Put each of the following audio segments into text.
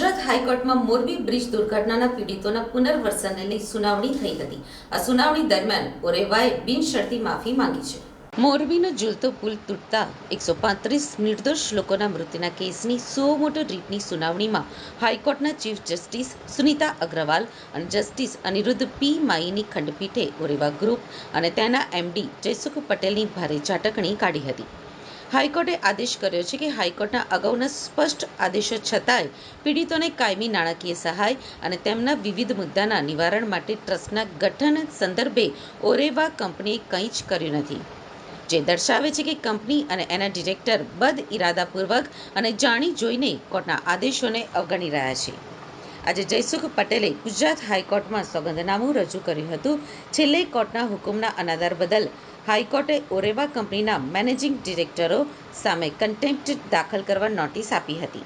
Bridge દુર્ઘટનાના પીડિતોના પુનર્વસનને લઈ સુનાવણી થઈ હતી. આ સુનાવણી દરમિયાન ઓરેવાએ બિનશરતી માફી માંગી છે. મોરબીનો ઝૂલતો પુલ તૂટતા એકસો પાંત્રીસ નિર્દોષ લોકોના મૃત્યુના કેસની સો મોટો રીટની સુનાવણીમાં હાઈકોર્ટના ચીફ જસ્ટિસ સુનિતા અગ્રવાલ અને જસ્ટિસ અનિરુદ્ધ પી. માઈની ખંડપીઠે ઓરેવા ગ્રુપ અને તેના એમડી જયસુખ પટેલની ભારે ઝાટકણી કાઢી હતી. હાઈકોર્ટે આદેશ કર્યો છે કે હાઈકોર્ટના અગાઉના સ્પષ્ટ આદેશો છતાંય પીડિતોને કાયમી નાણાકીય સહાય અને તેમના વિવિધ મુદ્દાના નિવારણ માટે ટ્રસ્ટના ગઠન સંદર્ભે ઓરેવા કંપનીએ કંઈ જ કર્યું નથી. જે દર્શાવે છે કે કંપની અને એના ડિરેક્ટર બદ ઇરાદાપૂર્વક અને જાણી જોઈને કોર્ટના આદેશોને અવગણી રહ્યા છે. આજે જયસુખ પટેલે ગુજરાત હાઈકોર્ટમાં સોગંદનામું રજૂ કર્યું હતું. છેલ્લે કોર્ટના હુકમના અનાદર બદલ હાઈકોર્ટે ઓરેવા કંપનીના મેનેજિંગ ડિરેક્ટરો સામે કન્ટેમ્પ્ટ દાખલ કરવા નોટિસ આપી હતી.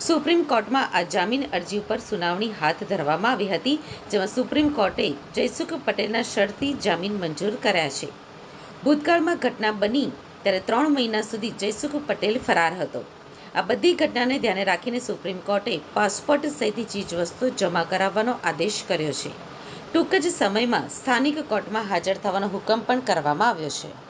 સુપ્રીમ કોર્ટમાં આ જામીન અરજી ઉપર સુનાવણી હાથ ધરવામાં આવી હતી, જેમાં સુપ્રીમ કોર્ટે જયસુખ પટેલના શરતી જામીન મંજૂર કર્યા છે. ભૂતકાળમાં ઘટના બની ત્યારે ત્રણ મહિના સુધી જયસુખ પટેલ ફરાર હતો. આ બધી ઘટનાને ધ્યાને રાખીને સુપ્રીમ કોર્ટે પાસપોર્ટ સહિતની ચીજવસ્તુઓ જમા કરાવવાનો આદેશ કર્યો છે. ટૂંક જ સમયમાં સ્થાનિક કોર્ટમાં હાજર થવાનો હુકમ પણ કરવામાં આવ્યો છે.